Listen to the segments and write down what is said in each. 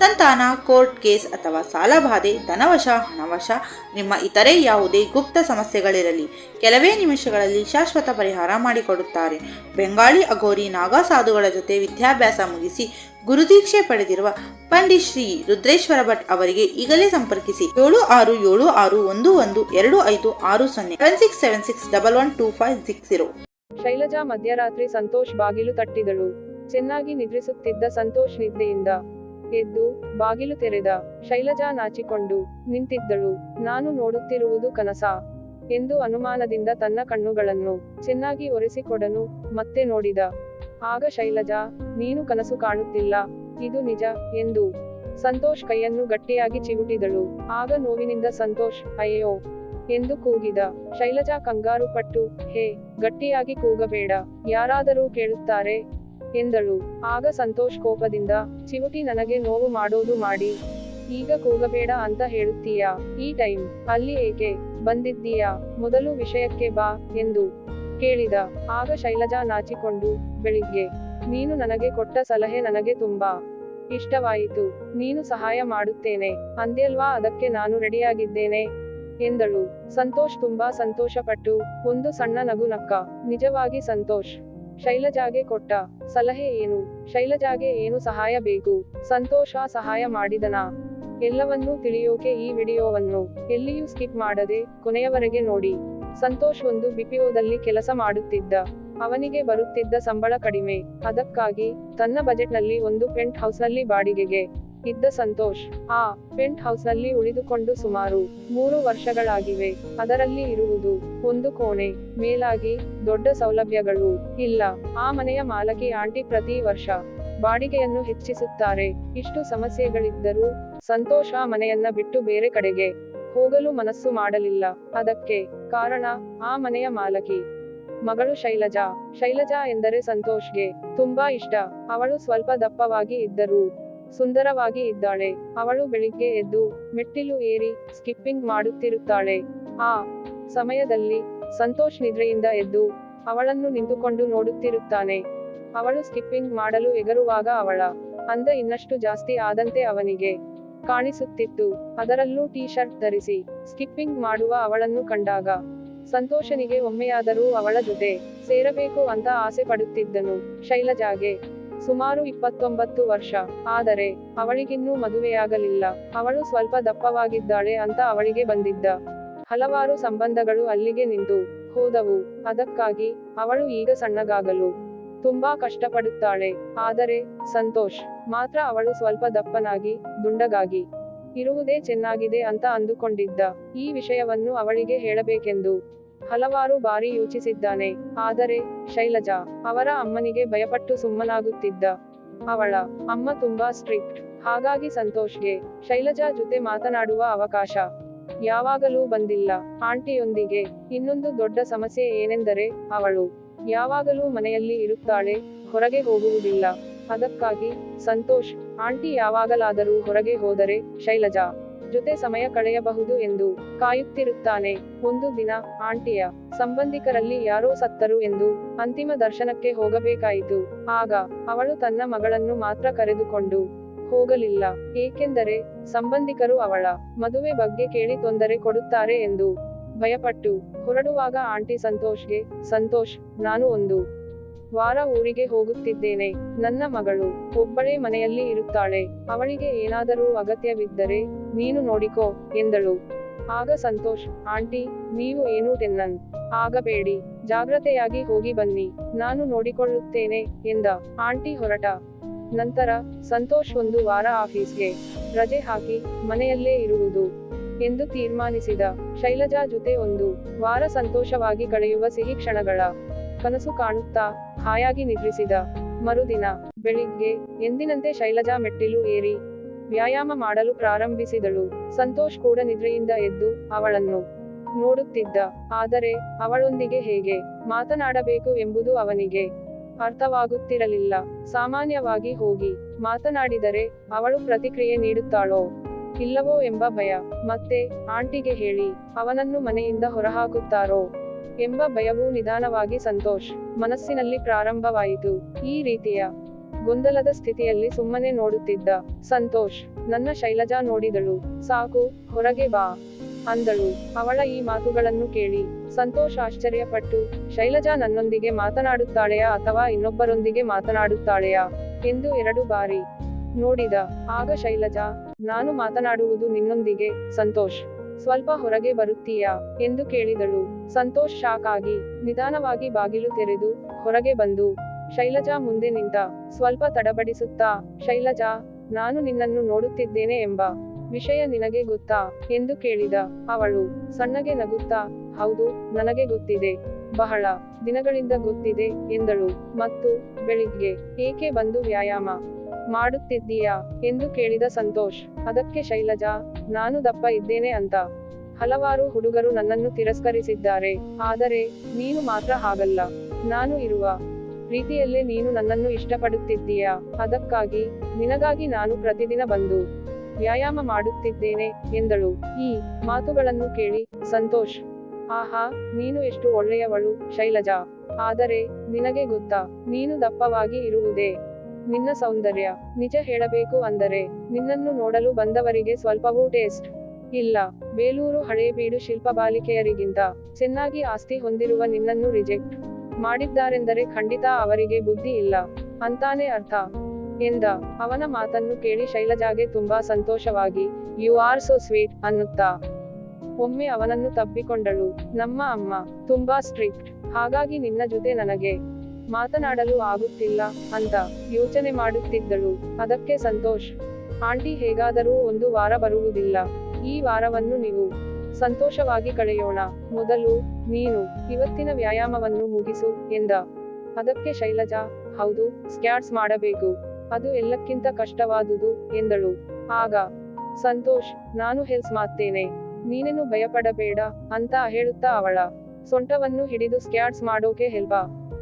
ಸಂತಾನ, court case ಅಥವಾ ಸಾಲಬಾಧೆ ಧನವಶ, ಹಣವಶ, ನಿಮ್ಮ ಇತರೆ ಯಾವುದೇ ಗುಪ್ತ ಸಮಸ್ಯೆಗಳಿರಲಿ. ಕೆಲವೇ ನಿಮಿಷಗಳಲ್ಲಿ ಶಾಶ್ವತ ಪರಿಹಾರ ಮಾಡಿಕೊಡುತ್ತಾರೆ. ಬೆಂಗಾಳಿ ಅಘೋರಿ ನಾಗಾ ಸಾಧುಗಳ ಜೊತೆ ವಿದ್ಯಾಭ್ಯಾಸ ಮುಗಿಸಿ ಗುರುದೀಕ್ಷೆ ಪಡೆದಿರುವ ಪಂಡಿತ್ ಶ್ರೀ ರುದ್ರೇಶ್ವರ ಭಟ್ ಅವರಿಗೆ ಈಗಲೇ ಸಂಪರ್ಕಿಸಿ. ಏಳು ಆರು ಏಳು ಆರು ಒಂದು ಒಂದು ಎರಡು ಐದು ಆರು ಸೊನ್ನೆ seven six seven six double one two five six zero Shailaja ಮಧ್ಯರಾತ್ರಿ ಸಂತೋಷ್ ಬಾಗಿಲು ತಟ್ಟಿದಳು. ಚೆನ್ನಾಗಿ ನಿದ್ರಿಸುತ್ತಿದ್ದ ಸಂತೋಷ್ ನಿದ್ದೆಯಿಂದ ಎದ್ದು ಬಾಗಿಲು ತೆರೆದ ಶೈಲಜಾ ನಾಚಿಕೊಂಡು ನಿಂತಿದ್ದಳು. ನಾನು ನೋಡುತ್ತಿರುವುದು ಕನಸ ಎಂದು ಅನುಮಾನದಿಂದ ತನ್ನ ಕಣ್ಣುಗಳನ್ನು ಚೆನ್ನಾಗಿ ಒರೆಸಿಕೊಡನು, ಮತ್ತೆ ನೋಡಿದ. ಆಗ ಶೈಲಜಾ, ನೀನು ಕನಸು ಕಾಣುತ್ತಿಲ್ಲ, ಇದು ನಿಜ ಎಂದು ಸಂತೋಷ್ ಕೈಯನ್ನು ಗಟ್ಟಿಯಾಗಿ ಚಿವುಟಿದಳು. ಆಗ ನೋವಿನಿಂದ ಸಂತೋಷ್, ಅಯ್ಯೋ ಎಂದು ಕೂಗಿದ. ಶೈಲಜಾ ಕಂಗಾರು ಪಟ್ಟು, ಹೇ, ಗಟ್ಟಿಯಾಗಿ ಕೂಗಬೇಡ, ಯಾರಾದರೂ ಕೇಳುತ್ತಾರೆ ಎಂದಳು ಆಗ ಸಂತೋಷ್ ಕೋಪದಿಂದ, ಚಿವುಟಿ ನನಗೆ ನೋವು ಮಾಡೋದು ಮಾಡಿ. ಈಗ ಕೂಗಬೇಡ ಅಂತ ಹೇಳುತ್ತೀಯಾ? ಈ ಟೈಮ್ ಅಲ್ಲಿ ಏಕೆ ಬಂದಿದ್ದೀಯಾ? ಮೊದಲು ವಿಷಯಕ್ಕೆ ಬಾ ಎಂದು ಕೇಳಿದ. ಆಗ ಶೈಲಜಾ ನಾಚಿಕೊಂಡು, ಬೆಳಿಗ್ಗೆ, ನೀನು ನನಗೆ ಕೊಟ್ಟ ಸಲಹೆ ನನಗೆ ತುಂಬಾ ಇಷ್ಟವಾಯಿತು. ನೀನು ಸಹಾಯ ಮಾಡುತ್ತೇನೆ. ಅಂದ್ಯಲ್ವಾ? ಅದಕ್ಕೆ ನಾನು ರೆಡಿಯಾಗಿದ್ದೇನೆ ಎಂದಳು. ಸಂತೋಷ್ ತುಂಬಾ ಸಂತೋಷಪಟ್ಟು, ಒಂದು ಸಣ್ಣ ನಗು ನಕ್ಕ. ನಿಜವಾಗಿ ಸಂತೋಷ್ ಶೈಲಜಾಗೆ ಕೊಟ್ಟ ಸಲಹೆ ಏನು? ಶೈಲಜಾಗೆ ಏನು ಸಹಾಯ ಬೇಕು? ಸಂತೋಷ ಸಹಾಯ ಮಾಡಿದನಾ? ಎಲ್ಲವನ್ನೂ ತಿಳಿಯೋಕೆ ಈ ವಿಡಿಯೋವನ್ನು ಎಲ್ಲಿಯೂ ಸ್ಕಿಪ್ ಮಾಡದೆ ಕೊನೆಯವರೆಗೆ ನೋಡಿ. ಸಂತೋಷ್ ಒಂದು ಬಿಪಿಒದಲ್ಲಿ ಕೆಲಸ ಮಾಡುತ್ತಿದ್ದ. ಅವನಿಗೆ ಬರುತ್ತಿದ್ದ ಸಂಬಳ ಕಡಿಮೆ. ಅದಕ್ಕಾಗಿ ತನ್ನ ಬಜೆಟ್ನಲ್ಲಿ ಒಂದು ಪೆಂಟ್ ಹೌಸ್ನಲ್ಲಿ ಬಾಡಿಗೆಗೆ ಇದ್ದ ಸಂತೋಷ್ ಆ ಪೆಂಟ್ ಹೌಸ್ನಲ್ಲಿ ಉಳಿದುಕೊಂಡು ಸುಮಾರು ಮೂರು ವರ್ಷಗಳಾಗಿವೆ. ಅದರಲ್ಲಿ ಇರುವುದು ಒಂದು ಕೋಣೆ. ಮೇಲಾಗಿ ದೊಡ್ಡ ಸೌಲಭ್ಯಗಳು ಇಲ್ಲ. ಆ ಮನೆಯ ಮಾಲಕಿ ಆಂಟಿ ಪ್ರತಿ ವರ್ಷ ಬಾಡಿಗೆಯನ್ನು ಹೆಚ್ಚಿಸುತ್ತಾರೆ. ಇಷ್ಟು ಸಮಸ್ಯೆಗಳಿದ್ದರೂ ಸಂತೋಷ ಆ ಮನೆಯನ್ನ ಬಿಟ್ಟು ಬೇರೆ ಕಡೆಗೆ ಹೋಗಲು ಮನಸ್ಸು ಮಾಡಲಿಲ್ಲ. ಅದಕ್ಕೆ ಕಾರಣ ಆ ಮನೆಯ ಮಾಲಕಿ. ಮಗಳು ಶೈಲಜಾ. ಶೈಲಜಾ ಎಂದರೆ ಸಂತೋಷ್ಗೆ ತುಂಬಾ ಇಷ್ಟ. ಅವಳು ಸ್ವಲ್ಪ ದಪ್ಪವಾಗಿ ಇದ್ದರೂ ಸುಂದರವಾಗಿ ಇದ್ದಾಳೆ. ಅವಳು ಬೆಳಿಗ್ಗೆ ಎದ್ದು ಮೆಟ್ಟಿಲು ಏರಿ ಸ್ಕಿಪ್ಪಿಂಗ್ ಮಾಡುತ್ತಿರುತ್ತಾಳೆ. ಆ ಸಮಯದಲ್ಲಿ ಸಂತೋಷ್ ನಿದ್ರೆಯಿಂದ ಎದ್ದು ಅವಳನ್ನು ನಿಂತುಕೊಂಡು ನೋಡುತ್ತಿರುತ್ತಾನೆ. ಅವಳು ಸ್ಕಿಪ್ಪಿಂಗ್ ಮಾಡಲು ಎಗರುವಾಗ ಅವಳ ಅಂದ ಇನ್ನಷ್ಟು ಜಾಸ್ತಿ ಆದಂತೆ ಅವನಿಗೆ ಕಾಣಿಸುತ್ತಿತ್ತು. ಅದರಲ್ಲೂ ಟೀ ಶರ್ಟ್ ಧರಿಸಿ ಸ್ಕಿಪ್ಪಿಂಗ್ ಮಾಡುವ ಅವಳನ್ನು ಕಂಡಾಗ ಸಂತೋಷನಿಗೆ ಒಮ್ಮೆಯಾದರೂ ಅವಳ ಜೊತೆ ಸೇರಬೇಕು ಅಂತ ಆಸೆ ಪಡುತ್ತಿದ್ದನು. ಶೈಲಜಾಗೆ ಸುಮಾರು ಇಪ್ಪತ್ತೊಂಬತ್ತು ವರ್ಷ. ಆದರೆ, ಅವಳಿಗಿನ್ನೂ ಮದುವೆಯಾಗಲಿಲ್ಲ. ಅವಳು ಸ್ವಲ್ಪ ದಪ್ಪವಾಗಿದ್ದಾಳೆ ಅಂತ ಅವಳಿಗೆ ಬಂದಿದ್ದ. ಹಲವಾರು ಸಂಬಂಧಗಳು ಅಲ್ಲಿಗೆ ನಿಂತು ಹೋದವು. ಅದಕ್ಕಾಗಿ ಅವಳು ಈಗ ಸಣ್ಣಗಾಗಲು ತುಂಬಾ ಕಷ್ಟಪಡುತ್ತಾಳೆ. ಆದರೆ, ಸಂತೋಷ್, ಮಾತ್ರ ಅವಳು ಸ್ವಲ್ಪ ದಪ್ಪನಾಗಿ, ದುಂಡಗಾಗಿ ಇರುವುದೇ ಚೆನ್ನಾಗಿದೆ ಅಂತ ಅಂದುಕೊಂಡಿದ್ದ. ಈ ವಿಷಯವನ್ನು ಅವಳಿಗೆ ಹೇಳಬೇಕೆಂದು ಹಲವಾರು ಬಾರಿ ಯೋಚಿಸಿದ್ದಾನೆ. ಆದರೆ, ಶೈಲಜಾ, ಅವರ ಅಮ್ಮನಿಗೆ ಭಯಪಟ್ಟು ಸುಮ್ಮನಾಗುತ್ತಿದ್ದ. ಅವಳ ಅಮ್ಮ ತುಂಬಾ ಸ್ಟ್ರಿಕ್ಟ್ ಹಾಗಾಗಿ ಸಂತೋಷ್ಗೆ ಶೈಲಜಾ ಜೊತೆ ಮಾತನಾಡುವ ಅವಕಾಶ ಯಾವಾಗಲೂ ಬಂದಿಲ್ಲ. ಆಂಟಿಯೊಂದಿಗೆ ಇನ್ನೊಂದು ದೊಡ್ಡ ಸಮಸ್ಯೆ ಏನೆಂದರೆ, ಅವಳು ಯಾವಾಗಲೂ ಮನೆಯಲ್ಲಿ ಇರುತ್ತಾಳೆ, ಹೊರಗೆ ಹೋಗುವುದಿಲ್ಲ. ಅದಕ್ಕಾಗಿ ಸಂತೋಷ್, ಆಂಟಿ ಯಾವಾಗಲಾದರೂ ಹೊರಗೆ ಹೋದರೆ, ಶೈಲಜಾ ಜೊತೆ ಸಮಯ ಕಳೆಯಬಹುದು ಎಂದು ಕಾಯುತ್ತಿರುತ್ತಾನೆ. ಒಂದು ದಿನ ಆಂಟಿಯ ಸಂಬಂಧಿಕರಲ್ಲಿ ಯಾರೋ ಸತ್ತರು ಎಂದು ಅಂತಿಮ ದರ್ಶನಕ್ಕೆ ಹೋಗಬೇಕಾಯಿತು. ಆಗ ಅವಳು ತನ್ನ ಮಗಳನ್ನು ಮಾತ್ರ ಕರೆದುಕೊಂಡು ಹೋಗಲಿಲ್ಲ. ಏಕೆಂದರೆ ಸಂಬಂಧಿಕರು ಅವಳ ಮದುವೆ ಬಗ್ಗೆ ಕೇಳಿ ತೊಂದರೆ ಕೊಡುತ್ತಾರೆ ಎಂದು ಭಯಪಟ್ಟು ಹೊರಡುವಾಗ ಆಂಟಿ ಸಂತೋಷ್ಗೆ, ಸಂತೋಷ್, ನಾನು ಒಂದು ವಾರ ಊರಿಗೆ ಹೋಗುತ್ತಿದ್ದೇನೆ. ನನ್ನ ಮಗಳು ಒಬ್ಬಳೇ ಮನೆಯಲ್ಲಿ ಇರುತ್ತಾಳೆ. ಅವಳಿಗೆ ಏನಾದರೂ ಅಗತ್ಯವಿದ್ದರೆ ನೀನು ನೋಡಿಕೋ, ಎಂದಳು. ಆಗ ಸಂತೋಷ್, ಆಂಟಿ, ನೀವು ಏನು ಟೆನ್ನನ್? ಆಗಬೇಡಿ, ಜಾಗ್ರತೆಯಾಗಿ ಹೋಗಿ ಬನ್ನಿ, ನಾನು ನೋಡಿಕೊಳ್ಳುತ್ತೇನೆ, ಎಂದ. ಆಂಟಿ ಹೊರಟ. ನಂತರ ಸಂತೋಷ್ ಒಂದು ವಾರ ಆಫೀಸ್ಗೆ ರಜೆ ಹಾಕಿ ಮನೆಯಲ್ಲೇ ಇರುವುದು ಎಂದು ತೀರ್ಮಾನಿಸಿದ. ಶೈಲಜಾ ಜೊತೆ ಒಂದು ವಾರ ಸಂತೋಷವಾಗಿ ಕಳೆಯುವ ಸಿಹಿ ಕ್ಷಣಗಳ ಕನಸು ಕಾಣುತ್ತಾ ಹಾಯಾಗಿ ನಿದ್ರಿಸಿದ. ಮರುದಿನ ಬೆಳಿಗ್ಗೆ ಎಂದಿನಂತೆ ಶೈಲಜಾ ಮೆಟ್ಟಿಲು ಏರಿ ವ್ಯಾಯಾಮ ಮಾಡಲು ಪ್ರಾರಂಭಿಸಿದಳು. ಸಂತೋಷ್ ಕೂಡ ನಿದ್ರೆಯಿಂದ ಎದ್ದು ಅವಳನ್ನು ನೋಡುತ್ತಿದ್ದ. ಆದರೆ ಅವಳೊಂದಿಗೆ ಹೇಗೆ ಮಾತನಾಡಬೇಕು ಎಂಬುದು ಅವನಿಗೆ ಅರ್ಥವಾಗುತ್ತಿರಲಿಲ್ಲ. ಸಾಮಾನ್ಯವಾಗಿ ಹೋಗಿ ಮಾತನಾಡಿದರೆ ಅವಳು ಪ್ರತಿಕ್ರಿಯೆ ನೀಡುತ್ತಾಳೋ ಇಲ್ಲವೋ ಎಂಬ ಭಯ. ಮತ್ತೆ ಆಂಟಿಗೆ ಹೇಳಿ, ಅವನನ್ನು ಮನೆಯಿಂದ ಹೊರಹಾಕುತ್ತಾರೋ ಎಂಬ ಭಯವೂ ನಿಧಾನವಾಗಿ ಸಂತೋಷ್ ಮನಸ್ಸಿನಲ್ಲಿ ಪ್ರಾರಂಭವಾಯಿತು. ಈ ರೀತಿಯ ಗೊಂದಲದ ಸ್ಥಿತಿಯಲ್ಲಿ ಸುಮ್ಮನೆ ನೋಡುತ್ತಿದ್ದ ಸಂತೋಷ್. ನನ್ನ ಶೈಲಜಾ ನೋಡಿದಳು. ಸಾಕು, ಹೊರಗೆ ಬಾ, ಅಂದಳು. ಅವಳ ಈ ಮಾತುಗಳನ್ನು ಕೇಳಿ ಸಂತೋಷ್ ಆಶ್ಚರ್ಯಪಟ್ಟು, ಶೈಲಜಾ ನನ್ನೊಂದಿಗೆ ಮಾತನಾಡುತ್ತಾಳೆಯಾ ಅಥವಾ ಇನ್ನೊಬ್ಬರೊಂದಿಗೆ ಮಾತನಾಡುತ್ತಾಳೆಯಾ ಎಂದು ಎರಡು ಬಾರಿ ನೋಡಿದ. ಆಗ ಶೈಲಜಾ, ನಾನು ಮಾತನಾಡುವುದು ನಿನ್ನೊಂದಿಗೆ, ಸಂತೋಷ್. ಸ್ವಲ್ಪ ಹೊರಗೆ ಬರುತ್ತೀಯಾ ಎಂದು ಕೇಳಿದಳು. ಸಂತೋಷ್ ಶಾಕ್ ಆಗಿ ನಿಧಾನವಾಗಿ ಬಾಗಿಲು ತೆರೆದು ಹೊರಗೆ ಬಂದು ಶೈಲಜಾ ಮುಂದೆ ನಿಂತ ಸ್ವಲ್ಪ ತಡಬಡಿಸುತ್ತಾ, ಶೈಲಜಾ, ನಾನು ನಿನ್ನನ್ನು ನೋಡುತ್ತಿದ್ದೇನೆ ಎಂಬ ವಿಷಯ ನಿನಗೆ ಗೊತ್ತಾ? ಎಂದು ಕೇಳಿದ ಅವಳು. ಸಣ್ಣಗೆ ನಗುತ್ತಾ? ಹೌದು, ನನಗೆ ಗೊತ್ತಿದೆ. ಬಹಳ ದಿನಗಳಿಂದ ಗೊತ್ತಿದೆ, ಎಂದಳು. ಮತ್ತು ಬೆಳಿಗ್ಗೆ ಏಕೆ ಬಂದು ವ್ಯಾಯಾಮ ಮಾಡುತ್ತಿದ್ದೀಯಾ? ಎಂದು ಕೇಳಿದ ಸಂತೋಷ್. ಅದಕ್ಕೆ ಶೈಲಜಾ, ನಾನು ದಪ್ಪ ಇದ್ದೇನೆ ಅಂತ. ಹಲವಾರು ಹುಡುಗರು ನನ್ನನ್ನು ತಿರಸ್ಕರಿಸಿದ್ದಾರೆ. ಆದರೆ, ನೀನು ಮಾತ್ರ ಹಾಗಲ್ಲ. ನಾನು ಇರುವ ರೀತಿಯಲ್ಲೇ ನೀನು ನನ್ನನ್ನು ಇಷ್ಟಪಡುತ್ತಿದ್ದೀಯಾ? ಅದಕ್ಕಾಗಿ ನಿನಗಾಗಿ ನಾನು ಪ್ರತಿದಿನ ಬಂದು ವ್ಯಾಯಾಮ ಮಾಡುತ್ತಿದ್ದೇನೆ, ಎಂದಳು. ಈ ಮಾತುಗಳನ್ನು ಕೇಳಿ ಸಂತೋಷ್. ಆಹಾ, ನೀನು ಎಷ್ಟು ಒಳ್ಳೆಯವಳು, ಶೈಲಜಾ. ಆದರೆ ನಿನಗೆ ಗೊತ್ತಾ, ನೀನು ದಪ್ಪವಾಗಿ ಇರುವುದೇ ನಿನ್ನ ಸೌಂದರ್ಯ. ನಿಜ ಹೇಳಬೇಕು ಅಂದರೆ ನಿನ್ನನ್ನು ನೋಡಲು ಬಂದವರಿಗೆ ಸ್ವಲ್ಪವೂ ಟೇಸ್ಟ್ ಇಲ್ಲ. ಬೇಲೂರು ಹಳೇಬೀಡು ಶಿಲ್ಪ ಬಾಲಿಕೆಯರಿಗಿಂತ ಚೆನ್ನಾಗಿ ಆಸ್ತಿ ಹೊಂದಿರುವ ನಿನ್ನನ್ನು ರಿಜೆಕ್ಟ್ ಮಾಡಿದ್ದಾರೆಂದರೆ ಖಂಡಿತ ಅವರಿಗೆ ಬುದ್ಧಿ ಇಲ್ಲ. ಅಂತಾನೆ ಅರ್ಥ. ಎಂದ, ಅವನ ಮಾತನ್ನು ಕೇಳಿ ಶೈಲಜಾಗೆ ತುಂಬಾ ಸಂತೋಷವಾಗಿ ಯು ಆರ್ ಸೋ ಸ್ವೀಟ್ ಅನ್ನುತ್ತಾ. ಒಮ್ಮೆ ಅವನನ್ನು ತಬ್ಬಿಕೊಂಡಳು. ನಮ್ಮ ಅಮ್ಮ, ತುಂಬಾ ಸ್ಟ್ರಿಕ್ಟ್ ಹಾಗಾಗಿ ನಿನ್ನ ಜೊತೆ ನನಗೆ ಮಾತನಾಡಲು ಆಗುತ್ತಿಲ್ಲ ಅಂತ ಯೋಚನೆ ಮಾಡುತ್ತಿದ್ದಳು. ಅದಕ್ಕೆ ಸಂತೋಷ್, ಆಂಟಿ, ಹೇಗಾದರೂ ಒಂದು ವಾರ ಬರುವುದಿಲ್ಲ. ಈ ವಾರವನ್ನು ನೀವು ಸಂತೋಷವಾಗಿ ಕಳೆಯೋಣ. ಮೊದಲು ನೀನು ಇವತ್ತಿನ ವ್ಯಾಯಾಮವನ್ನು ಮುಗಿಸು ಎಂದ. ಅದಕ್ಕೆ ಶೈಲಜಾ, ಹೌದು, ಸ್ಕ್ಯಾಟ್ಸ್ ಮಾಡಬೇಕು. ಅದು ಎಲ್ಲಕ್ಕಿಂತ ಕಷ್ಟವಾದುದು ಎಂದಳು. ಆಗ, ಸಂತೋಷ್, ನಾನು ಹೆಲ್ಸ್ ಮಾಡ್ತೇನೆ. ನೀನೇನು ಭಯಪಡಬೇಡ ಅಂತ ಹೇಳುತ್ತಾ ಅವಳ ಸೊಂಟವನ್ನು ಹಿಡಿದು ಸ್ಕ್ಯಾಟ್ಸ್ ಮಾಡೋಕೆ ಹೆಲ್ಪ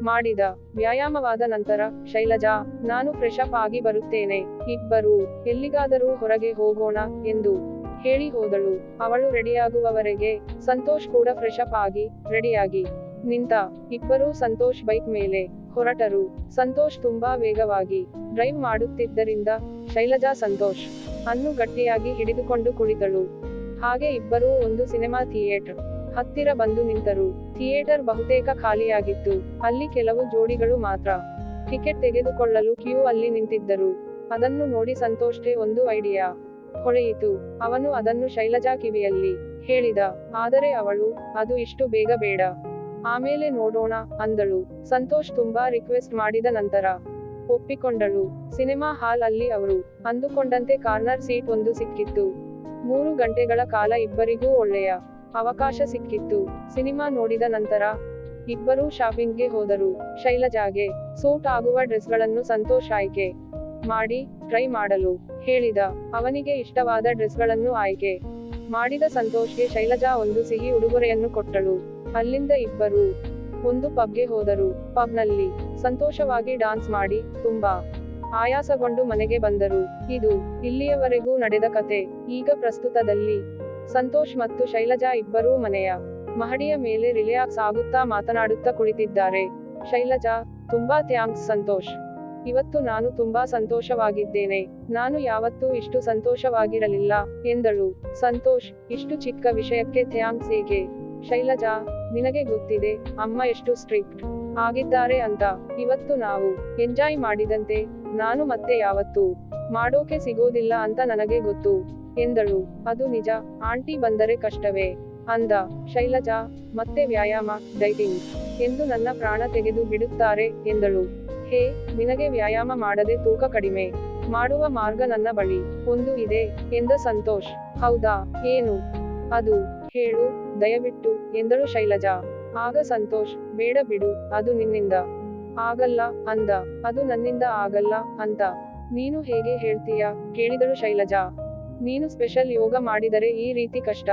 ಮಾಡಿದ. ವ್ಯಾಯಾಮವಾದ ನಂತರ, ಶೈಲಜಾ, ನಾನು ಫ್ರೆಶ್ ಅಪ್ ಆಗಿ ಬರುತ್ತೇನೆ. ಇಬ್ಬರು, ಎಲ್ಲಿಗಾದರೂ ಹೊರಗೆ ಹೋಗೋಣ ಎಂದು ಹೇಳಿ ಹೋದಳು. ಅವಳು ರೆಡಿಯಾಗುವವರೆಗೆ ಸಂತೋಷ್ ಕೂಡ ಫ್ರೆಶ್ ಅಪ್ ಆಗಿ, ರೆಡಿಯಾಗಿ. ನಿಂತ, ಇಬ್ಬರೂ ಸಂತೋಷ್ ಬೈಕ್ ಮೇಲೆ ಹೊರಟರು. ಸಂತೋಷ್ ತುಂಬಾ ವೇಗವಾಗಿ ಡ್ರೈವ್ ಮಾಡುತ್ತಿದ್ದರಿಂದ ಶೈಲಜಾ ಸಂತೋಷ್ ಅನ್ನು ಗಟ್ಟಿಯಾಗಿ ಹಿಡಿದುಕೊಂಡು ಕುಳಿತಳು. ಹಾಗೆ ಇಬ್ಬರೂ ಒಂದು ಸಿನಿಮಾ ಥಿಯೇಟರ್ ಹತ್ತಿರ ಬಂದು ನಿಂತರು. ಥಿಯೇಟರ್ ಬಹುತೇಕ ಖಾಲಿಯಾಗಿತ್ತು. ಅಲ್ಲಿ ಕೆಲವು ಜೋಡಿಗಳು ಮಾತ್ರ ಟಿಕೆಟ್ ತೆಗೆದುಕೊಳ್ಳಲು ಕ್ಯೂ ಅಲ್ಲಿ ನಿಂತಿದ್ದರು. ಅದನ್ನು ನೋಡಿ ಸಂತೋಷ್ಗೆ ಒಂದು ಐಡಿಯಾ ಹೊಳೆಯಿತು. ಅವನು ಅದನ್ನು ಶೈಲಜಾ ಕಿವಿಯಲ್ಲಿ ಹೇಳಿದ, ಆದರೆ ಅವಳು, ಅದು ಇಷ್ಟು ಬೇಗ ಬೇಡ. ಆಮೇಲೆ ನೋಡೋಣ, ಅಂದಳು. ಸಂತೋಷ್ ತುಂಬಾ ರಿಕ್ವೆಸ್ಟ್ ಮಾಡಿದ ನಂತರ ಒಪ್ಪಿಕೊಂಡಳು. ಸಿನಿಮಾ ಹಾಲ್ ಅಲ್ಲಿ ಅವರು ಅಂದುಕೊಂಡಂತೆ ಕಾರ್ನರ್ ಸೀಟ್ ಒಂದು ಸಿಕ್ಕಿತ್ತು. ಮೂರು ಗಂಟೆಗಳ ಕಾಲ ಇಬ್ಬರಿಗೂ ಒಳ್ಳೆಯ ಅವಕಾಶ ಸಿಕ್ಕಿತ್ತು. ಸಿನಿಮಾ ನೋಡಿದ ನಂತರ ಇಬ್ಬರೂ ಶಾಪಿಂಗ್ಗೆ ಹೋದರು. ಶೈಲಜಾಗೆ ಸೂಟ್ ಆಗುವ ಡ್ರೆಸ್ಗಳನ್ನು ಸಂತೋಷ್ ಆಯ್ಕೆ ಮಾಡಿ, ಟ್ರೈ ಮಾಡಲು ಹೇಳಿದ, ಅವನಿಗೆ ಇಷ್ಟವಾದ ಡ್ರೆಸ್ಗಳನ್ನು ಆಯ್ಕೆ. ಮಾಡಿದ ಸಂತೋಷ್ಗೆ ಶೈಲಜಾ ಒಂದು ಸಿಹಿ ಉಡುಗೊರೆಯನ್ನು ಕೊಟ್ಟಳು. ಅಲ್ಲಿಂದ ಇಬ್ಬರು, ಒಂದು ಪಬ್ಗೆ ಹೋದರು. ಪಬ್ನಲ್ಲಿ ಸಂತೋಷವಾಗಿ ಡಾನ್ಸ್ ಮಾಡಿ, ತುಂಬಾ ಆಯಾಸಗೊಂಡು ಮನೆಗೆ ಬಂದರು. ಇದು ಇಲ್ಲಿಯವರೆಗೂ ನಡೆದ ಕತೆ. ಈಗ ಪ್ರಸ್ತುತದಲ್ಲಿ ಸಂತೋಷ್ ಮತ್ತು ಶೈಲಜಾ ಇಬ್ಬರೂ ಮನೆಯ ಮಹಡಿಯ ಮೇಲೆ ರಿಲ್ಯಾಕ್ಸ್ ಆಗುತ್ತಾ ಮಾತನಾಡುತ್ತಾ ಕುಳಿತಿದ್ದಾರೆ. ಶೈಲಜಾ, ತುಂಬಾ ಥ್ಯಾಂಕ್ಸ್ ಸಂತೋಷ್. ಇವತ್ತು ನಾನು ತುಂಬಾ ಸಂತೋಷವಾಗಿದ್ದೇನೆ. ನಾನು ಯಾವತ್ತೂ ಇಷ್ಟು ಸಂತೋಷವಾಗಿರಲಿಲ್ಲ, ಎಂದಳು. ಸಂತೋಷ್, ಇಷ್ಟು ಚಿಕ್ಕ ವಿಷಯಕ್ಕೆ ಥ್ಯಾಂಕ್ಸ್ ಹೇಗೆ? ಶೈಲಜಾ, ನಿನಗೆ ಗೊತ್ತಿದೆ, ಅಮ್ಮ ಎಷ್ಟು ಸ್ಟ್ರಿಕ್ಟ್ ಆಗಿದ್ದಾರೆ ಅಂತ. ಇವತ್ತು ನಾವು ಎಂಜಾಯ್ ಮಾಡಿದಂತೆ, ನಾನು ಮತ್ತೆ ಯಾವತ್ತು ಮಾಡೋಕೆ ಸಿಗೋದಿಲ್ಲ ಅಂತ ನನಗೆ ಗೊತ್ತು, ಎಂದಳು. ಅದು ನಿಜ, ಆಂಟಿ ಬಂದರೆ ಕಷ್ಟವೇ, ಅಂದ. ಶೈಲಜಾ, ಮತ್ತೆ ವ್ಯಾಯಾಮ, ಡೈಟಿಂಗ್, ಎಂದು ನನ್ನ ಪ್ರಾಣ ತೆಗೆದು ಬಿಡುತ್ತಾರೆ, ಎಂದಳು. ಹೇ ನಿನಗೆ ವ್ಯಾಯಾಮ ಮಾಡದೆ ತೂಕ ಕಡಿಮೆ. ಮಾಡುವ ಮಾರ್ಗ ನನ್ನ ಬಳಿ, ಒಂದು ಇದೆ, ಎಂದ ಸಂತೋಷ್. ಹೌದಾ, ಏನು? ಅದು, ಹೇಳು, ದಯವಿಟ್ಟು, ಎಂದಳು ಶೈಲಜಾ. ಆಗ ಸಂತೋಷ್, ಬೇಡ ಬಿಡು, ಅದು ನಿನ್ನಿಂದ. ಆಗಲ್ಲ, ಅಂದ. ಅದು ನನ್ನಿಂದ ಆಗಲ್ಲ, ಅಂತ. ನೀನು ಹೇಗೆ ಹೇಳ್ತೀಯಾ? ಕೇಳಿದಳು ಶೈಲಜಾ. ನೀನು ಸ್ಪೆಷಲ್ ಯೋಗ ಮಾಡಿದರೆ ಈ ರೀತಿ ಕಷ್ಟ.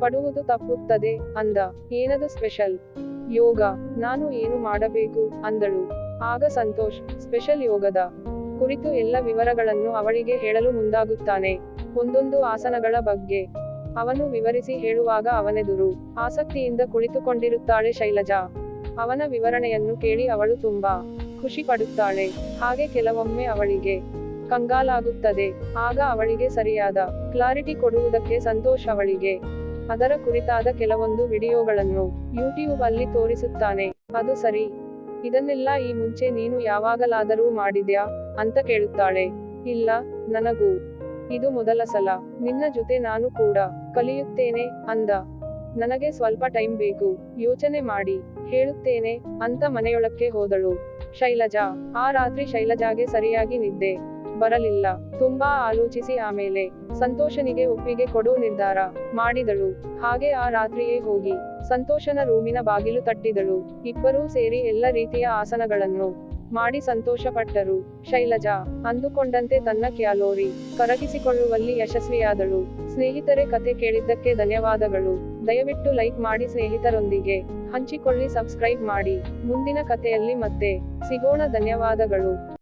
ಪಡುವುದು ತಪ್ಪುತ್ತದೆ, ಅಂದ. ಏನದು ಸ್ಪೆಷಲ್? ಯೋಗ. ನಾನು ಏನು ಮಾಡಬೇಕು, ಅಂದಳು. ಆಗ ಸಂತೋಷ್, ಸ್ಪೆಷಲ್ ಯೋಗದ ಕುರಿತು ಎಲ್ಲ ವಿವರಗಳನ್ನು ಅವಳಿಗೆ ಹೇಳಲು ಮುಂದಾಗುತ್ತಾನೆ. ಒಂದೊಂದು ಆಸನಗಳ ಬಗ್ಗೆ ಅವನು ವಿವರಿಸಿ ಹೇಳುವಾಗ ಅವನೆದುರು ಆಸಕ್ತಿಯಿಂದ ಕುಳಿತುಕೊಂಡಿರುತ್ತಾಳೆ ಶೈಲಜಾ. ಅವನ ವಿವರಣೆಯನ್ನು ಕೇಳಿ ಅವಳು ತುಂಬಾ ಖುಷಿ ಪಡುತ್ತಾಳೆ ಹಾಗೆ ಕೆಲವೊಮ್ಮೆ ಅವಳಿಗೆ ಕಂಗಾಲಾಗುತ್ತದೆ. ಆಗ ಅವಳಿಗೆ ಸರಿಯಾದ ಕ್ಲಾರಿಟಿ ಕೊಡುವುದಕ್ಕೆ ಸಂತೋಷ್ ಅವಳಿಗೆ ಅದರ ಕುರಿತಾದ ಕೆಲವೊಂದು ವಿಡಿಯೋಗಳನ್ನು ಯೂಟ್ಯೂಬ್ ಅಲ್ಲಿ ತೋರಿಸುತ್ತಾನೆ. ಅದು ಸರಿ. ಇದನ್ನೆಲ್ಲ ಈ ಮುಂಚೆ ನೀನು ಯಾವಾಗಲಾದರೂ ಮಾಡಿದ್ಯಾ? ಅಂತ ಕೇಳುತ್ತಾಳೆ. ಇಲ್ಲ, ನನಗೂ. ಇದು ಮೊದಲ ಸಲ. ನಿನ್ನ ಜೊತೆ ನಾನು ಕೂಡ ಕಲಿಯುತ್ತೇನೆ, ಅಂದ. ನನಗೆ ಸ್ವಲ್ಪ ಟೈಮ್ ಬೇಕು, ಯೋಚನೆ ಮಾಡಿ, ಹೇಳುತ್ತೇನೆ, ಅಂತ ಮನೆಯೊಳಕ್ಕೆ ಹೋದಳು. ಶೈಲಜಾ, ಆ ರಾತ್ರಿ ಶೈಲಜಾಗೆ ಸರಿಯಾಗಿ ನಿದ್ದೆ. ಬರಲಿಲ್ಲ. ತುಂಬಾ ಆಲೋಚಿಸಿ ಆಮೇಲೆ ಸಂತೋಷನಿಗೆ ಒಪ್ಪಿಗೆ ಕೊಡು ನಿರ್ಧಾರ ಮಾಡಿದಳು. ಹಾಗೆ ಆ ರಾತ್ರಿಯೇ ಹೋಗಿ ಸಂತೋಷನ ರೂಮಿನ ಬಾಗಿಲು ತಟ್ಟಿದಳು. ಇಬ್ಬರೂ ಸೇರಿ ಎಲ್ಲ ರೀತಿಯ ಆಸನಗಳನ್ನು ಮಾಡಿ ಸಂತೋಷಪಟ್ಟರು. ಶೈಲಜಾ ಅಂದುಕೊಂಡಂತೆ ತನ್ನ ಕ್ಯಾಲೋರಿ ಕರಗಿಸಿಕೊಳ್ಳುವಲ್ಲಿ ಯಶಸ್ವಿಯಾದಳು. ಸ್ನೇಹಿತರೆ ಕತೆ ಕೇಳಿದ್ದಕ್ಕೆ ಧನ್ಯವಾದಗಳು. ದಯವಿಟ್ಟು ಲೈಕ್ ಮಾಡಿ ಸ್ನೇಹಿತರೊಂದಿಗೆ ಹಂಚಿಕೊಳ್ಳಿ, ಸಬ್ಸ್ಕ್ರೈಬ್ ಮಾಡಿ. ಮುಂದಿನ ಕಥೆಯಲ್ಲಿ ಮತ್ತೆ ಸಿಗೋಣ, ಧನ್ಯವಾದಗಳು.